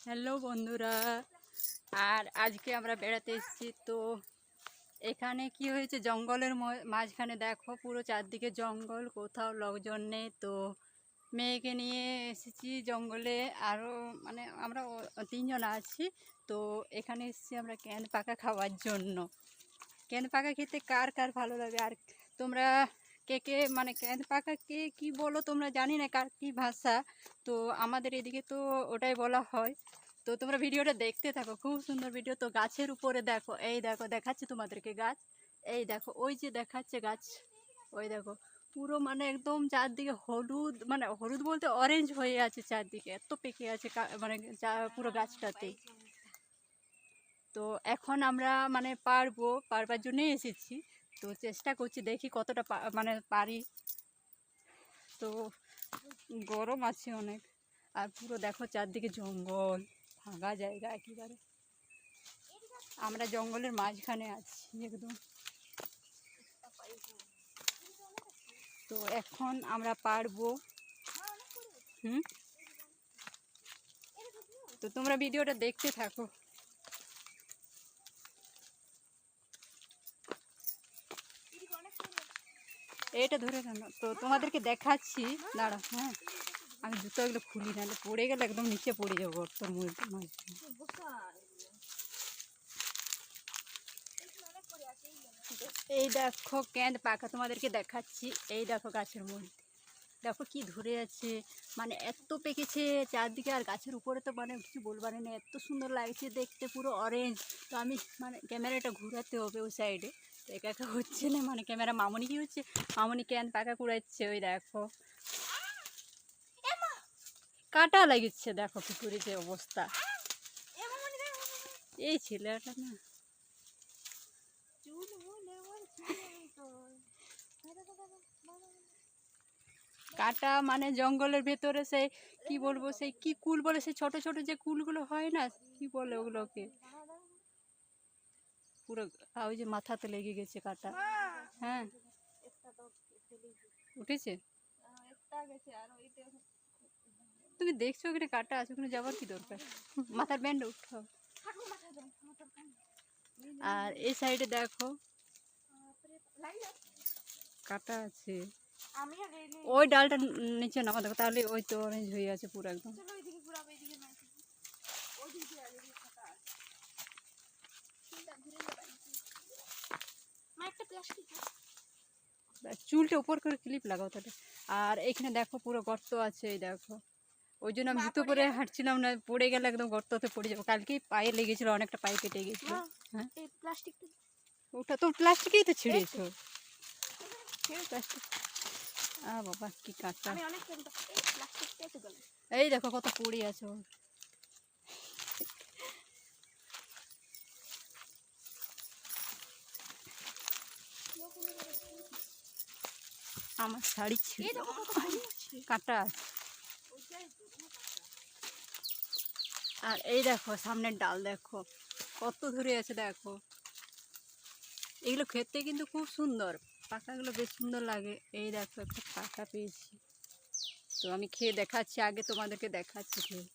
Hello বন্ধুরা, আর আজকে আমরা বেড়াতে এসেছি। তো এখানে কি হয়েছে? জঙ্গলের মাঝখানে দেখো পুরো চারদিকে জঙ্গল, কোথাও লোকজন নেই। তো মেয়েকে নিয়ে এসেছি জঙ্গলে। আরও মানে আমরা তিনজন আছি। তো এখানে এসেছি আমরা ক্যান পাকা খাওয়ার জন্য। ক্যান পাকা খেতে কার কার ভালো লাগে? আর তোমরা কে কে মানে পাকা কে কী বলো তোমরা জানি না কার কী ভাষা। তো আমাদের এদিকে তো ওটাই বলা হয়। তো তোমরা ভিডিওটা দেখতে থাকো, খুব সুন্দর ভিডিও। তো গাছের উপরে দেখো, এই দেখো, দেখাচ্ছে তোমাদেরকে গাছ। এই দেখো, ওই যে দেখাচ্ছে গাছ। ওই দেখো, পুরো মানে একদম চারদিকে হলুদ মানে হলুদ বলতে অরেঞ্জ হয়ে আছে চারদিকে। এত পেকে আছে মানে পুরো গাছটাতে। তো এখন আমরা মানে পারব, পারবার জন্যই এসেছি। তো চেষ্টা করছি দেখি কতটা মানে পারি। তো গরম আছে অনেক। আর পুরো দেখো চারদিকে জঙ্গল, ফাঁকা জায়গা একেবারে। আমরা জঙ্গলের মাঝখানে আছি একদম। তো এখন আমরা পারব। হুম? তো তোমরা ভিডিওটা দেখতে থাকো। এটা ধরে তো তোমাদেরকে দেখাচ্ছি। দাঁড়া হ্যাঁ। আমি জুতো এগুলো খুলি নাহলে পড়ে গেলে একদম নিচে পড়ে যাব গর্তর মধ্যে এই দেখো কেঁদ পাকা তোমাদেরকে দেখাচ্ছি। এই দেখো গাছের মধ্যে। দেখো কি ধরে আছে মানে এত পেকেছে চারদিকে, আর গাছের উপরে তো মানে কিছু বলবার নেই। এত সুন্দর লাগছে দেখতে, পুরো অরেঞ্জ তো আমি মানে ক্যামেরাটা ঘোরাতে হবে ওই সাইডে তো একা একা হচ্ছে না মানে ক্যামেরা মামনি কি হচ্ছে? মামনি ক্যান পাকা কুড়াচ্ছে? ওই দেখো। কাটা লাগিচ্ছে দেখো পুকুরে যে অবস্থা। এই ছেলেটা না। কাটা মানে জঙ্গলের ভেতরে সেই কি বলব সেই কি কুল বলে সেই ছোট ছোট যে কুলগুলো হয় না কি বলে ওগুলোকে? পুরো আ, ওই যে মাথাতে লেগে গেছে কাটা হ্যাঁ উঠেছে তুমি দেখছ ওখানে কাটা আছে ওখানে যাবার কি দরকার মাথার ব্যান্ড উঠাও আর এই সাইডে দেখো কাটা আছে আমি আর রেলি ওই ডালটা ন- নিচে নামা দেখো তাহলে ওই তো অরেঞ্জ হয়ে আছে পুরো একদম চলো ওইদিকে ঘুরাবো এইদিকে নয় ওইদিকে আগে ফাঁকা আছে চুলটা ঘুরে যাবে মা একটা প্লাস্টিক ব্যাস, চুলটা উপর করে ক্লিপ লাগাও তাহলে। আর এখানে দেখো পুরো গর্ত আছে এই দেখো। ওই জন্য আমি জুতো পরে হাঁটছিলাম না পড়ে গেলে একদম গর্ততে পড়ে যাব। কালকেই পায়ে লেগেছিল অনেকটা পায়ে কেটে গেছিল। হ্যাঁ? ওটা তো প্লাস্টিকেই তো ছিঁড়েছো। প্লাস্টিক আ বাবা কি কাঁচা। এই দেখো কত পড়ে আছে আমার শাড়ি ছিল। কাটা আছে। আর এই দেখো সামনের ডাল দেখো। কত ধরে আছে দেখো। এগুলো খেতে কিন্তু খুব সুন্দর। পাকাগুলো বেশ সুন্দর লাগে। এই দেখো একটা পাকা পেয়েছি। তো আমি খেয়ে দেখাচ্ছি আগে তোমাদেরকে দেখাচ্ছি খেয়ে।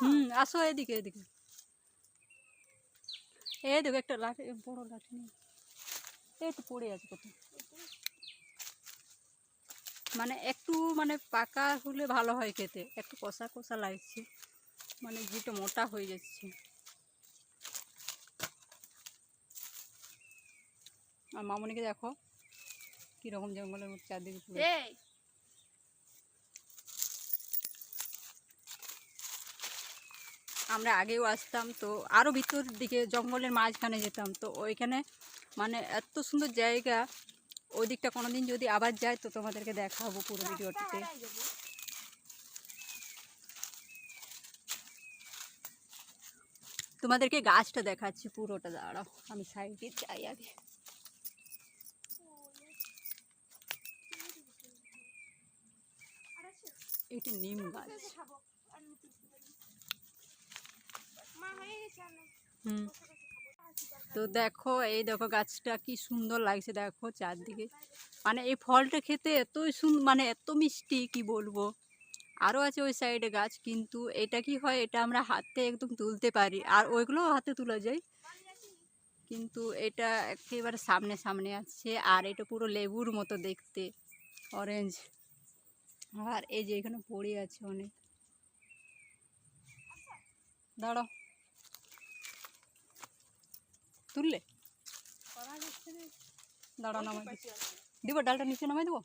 হুম আসো এদিকে এদিকে। এই দেখো একটা লাঠি বড় লাঠি নেই এই তো পড়ে আছে কত মানে একটু মানে পাকা হলে ভালো হয় খেতে, একটু কষা কষা লাগছে মানে যেটা মোটা হয়ে যাচ্ছে। আর মামনিকে দেখো, কীরকম জঙ্গলের মধ্যে চারদিকে পুরো এই আমরা আগেও আসতাম, তো আরও ভিতর দিকে জঙ্গলের মাঝখানে যেতাম, তো ওইখানে মানে এত সুন্দর জায়গা। ওই দিকটা দিন যদি আবার যায় তো তোমাদেরকে দেখাবো পুরো ভিডিওটিতে। তোমাদেরকে গাছটা দেখাচ্ছি পুরোটা, দাঁড়াও, আমি সাইডে যাই আগে। এটা নিম গাছ খাব আর নিতে পারি মা হয়ে গেছে আমি হুম। তো দেখো, এই দেখো গাছটা কি সুন্দর লাগছে দেখো চারদিকে। মানে এই ফলটা খেতে এতই সুন্দর মানে এত মিষ্টি, কি বলব? আরও আছে ওই সাইডে গাছ, কিন্তু এটা কি হয়, এটা আমরা হাতে একদম তুলতে পারি। আর ওইগুলোও হাতে তোলা যায়। কিন্তু এটা একেবারে সামনে সামনে আছে, আর এটা পুরো লেবুর মতো দেখতে অরেঞ্জ আর এই যে এখানে পড়ে আছে অনেক। দাঁড়াও। তুললে? দাঁড়াও নামাই। দিব ডালটা নিচে নামাই দেবো?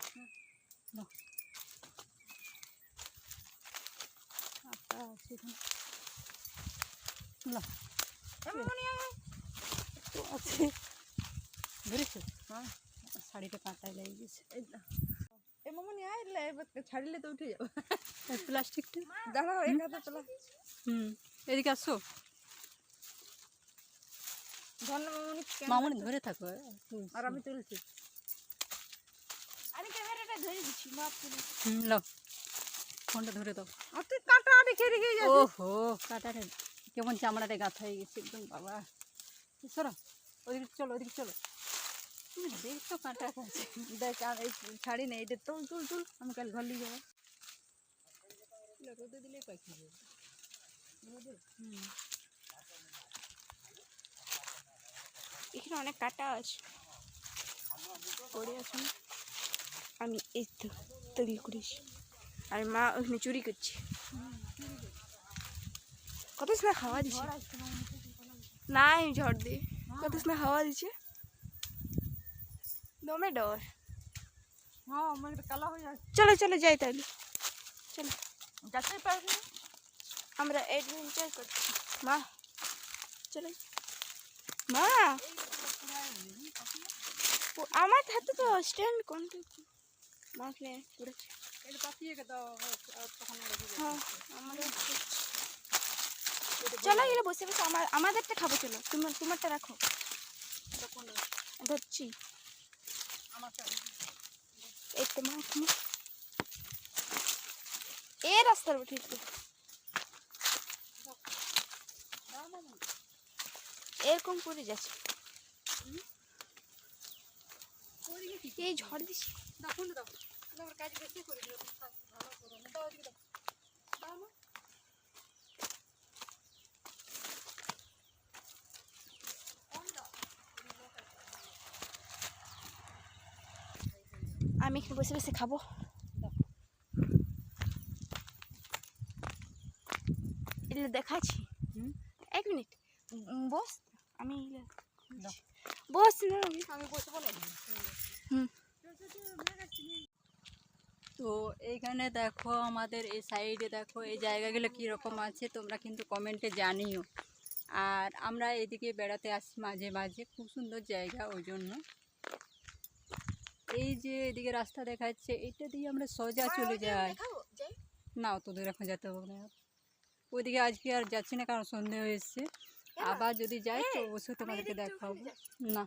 আছে ধরেছো? হ্যাঁ। শাড়িটা কাঁটায় লেগে গেছে। এ মামনি আইলে ছাড়িলে তো উঠে যাব। প্লাস্টিকটা? দাঁড়াও এক হাতে হুম। এদিকে আসো। মামনি ধরে থাকো তুই আর আমি তুলছি। আমি ক্যামেরাটা ধরে দিচ্ছি মাপ তুলি হুম লাও ফোনটা ধরে দাও। আর তুই কাটা খেয়ে রেখে যাচ্ছিস ওহো কাটারে কেমন চামড়াটা গাথা হয়ে গেছে একদম বাবা। সরো ওদিকে চলো ওদিকে চলো। দেখছ কাঁটা আছে? দেখ আর এই ছাড়ি নেই এটা তুল তুল তুল। আমি কাল ঘর নিয়ে যাব। রোদে দিলে পাখি হুম। এখানে অনেক কাটা আছে। পড়ে আছে আমি এই তো তৈরি করিস আর মা ওখানে চুরি করছে। কত সময় খাওয়া দিচ্ছে না আমি ঝড় দিই কত সময় খাওয়া দিচ্ছে দমে ডর। হ্যাঁ চলো চলো যাই তাহলে। চলো। যাচ্ছে পারবি আমরা অ্যাডভেঞ্চার করছি। মা চলো। মা! আমার হাতে তো স্ট্যান্ড কোন মা ওখানে পড়েছে এটা পাঠিয়ে দাও তখন হ্যাঁ আমাদের চলো গেলে বসে বসে আমার আমাদেরটা খাব চলো। তোমার তোমারটা রাখো। ধরছি। এই তো মা তুমি এ রাস্তার ঠিক এরকম করে যাচ্ছে। এই ঝড় না। আমি এখানে বসে বসে খাব। এগুলো দেখাচ্ছি। এক মিনিট। বস। আমি বস না। আমি আমি বসবো না হুম তো এইখানে দেখো আমাদের এই সাইডে দেখো এই জায়গাগুলো কীরকম আছে তোমরা কিন্তু কমেন্টে জানিও। আর আমরা এদিকে বেড়াতে আসি মাঝে মাঝে খুব সুন্দর জায়গা ওই জন্য। এই যে এদিকে রাস্তা দেখাচ্ছে এটা দিয়ে আমরা সোজা চলে যাই। না অত দূর এখন যেতে হবে না ওইদিকে আজকে আর যাচ্ছি না কারণ সন্ধে হয়ে এসছে। আবার যদি যাই তো অবশ্যই তোমাদেরকে দেখাবো। না।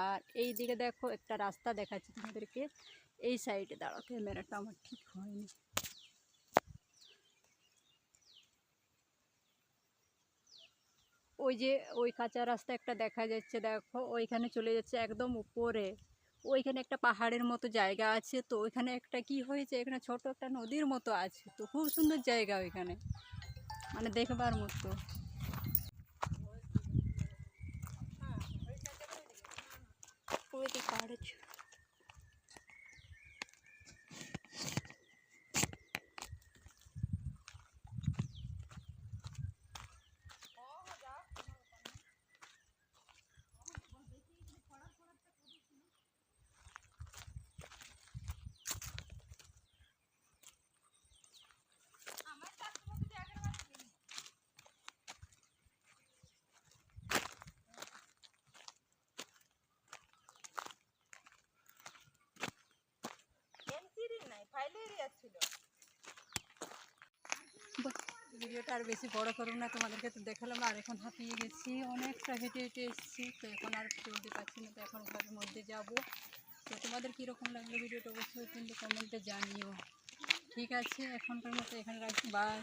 আর এই দিকে দেখো একটা রাস্তা দেখাচ্ছি তোমাদেরকে। এই সাইডে দাঁড়াও, ক্যামেরাটা আমার ঠিক হয়নি। ওই যে ওই কাঁচা রাস্তা একটা দেখা যাচ্ছে, দেখো, ওইখানে চলে যাচ্ছে একদম উপরে। ওইখানে একটা পাহাড়ের মতো জায়গা আছে, তো ওইখানে একটা কি হয়েছে, এখানে ছোট একটা নদীর মতো আছে, তো খুব সুন্দর জায়গা ওইখানে। মানে দেখবার মতো ওই দিকে পাহাড় আছে বাহ, ভিডিওটা আর বেশি বড় করুন না, তোমাদেরকে তো দেখালাম, আর এখন হাঁপিয়ে গেছি, অনেকটা হেঁটে হেঁটে এসেছি, তো এখন আর চলতে পারছি না, তো এখন ঘরের মধ্যে যাব। তো তোমাদের কীরকম লাগল ভিডিওটা অবশ্যই কিন্তু কমেন্টে জানিও। ঠিক আছে, এখনকার মতো এখানে রাখছি বাই